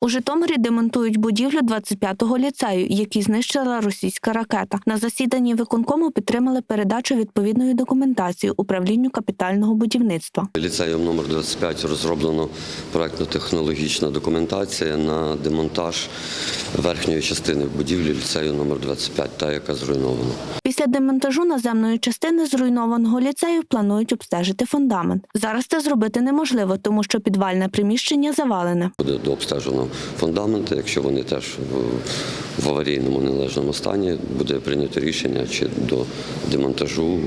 У Житомирі демонтують будівлю 25-го ліцею, який знищила російська ракета. На засіданні виконкому підтримали передачу відповідної документації управлінню капітального будівництва. Ліцеєм номер 25 розроблено проектно-технологічна документація на демонтаж верхньої частини будівлі ліцею номер 25, та яка зруйнована. Після демонтажу наземної частини зруйнованого ліцею планують обстежити фундамент. Зараз це зробити неможливо, тому що підвальне приміщення завалене. Буде дообстежено фундаменти. Якщо вони теж в аварійному належному стані, буде прийнято рішення чи до демонтажу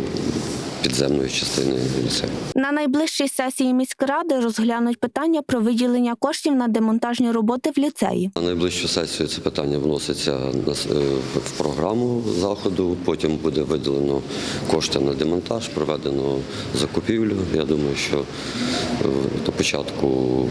підземної частини ліцею. На найближчій сесії міськради розглянуть питання про виділення коштів на демонтажні роботи в ліцеї. На найближчу сесію це питання вноситься е, в програму заходу. Потім буде виділено кошти на демонтаж, проведено закупівлю. Я думаю, що е, до початку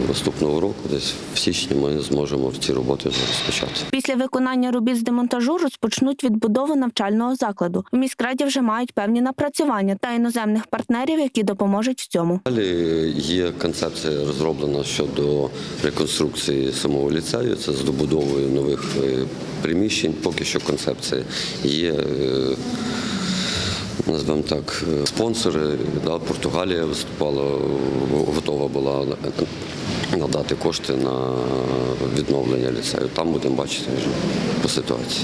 наступного року, десь в січні, ми зможемо ці роботи розпочати. Pісля виконання робіт з демонтажу розпочнуть відбудову навчального закладу. В міськраді вже мають певні напрацювання та іноземних партнерів, які допоможуть в цьому. Далі є концепція розроблена щодо реконструкції самого ліцею. Це з добудовою нових е, приміщень. Поки що концепція є. е, Назвемо так, е, спонсори. Да, Португалія виступала, готова була надати кошти на відновлення ліцею. Там будемо бачити по ситуації.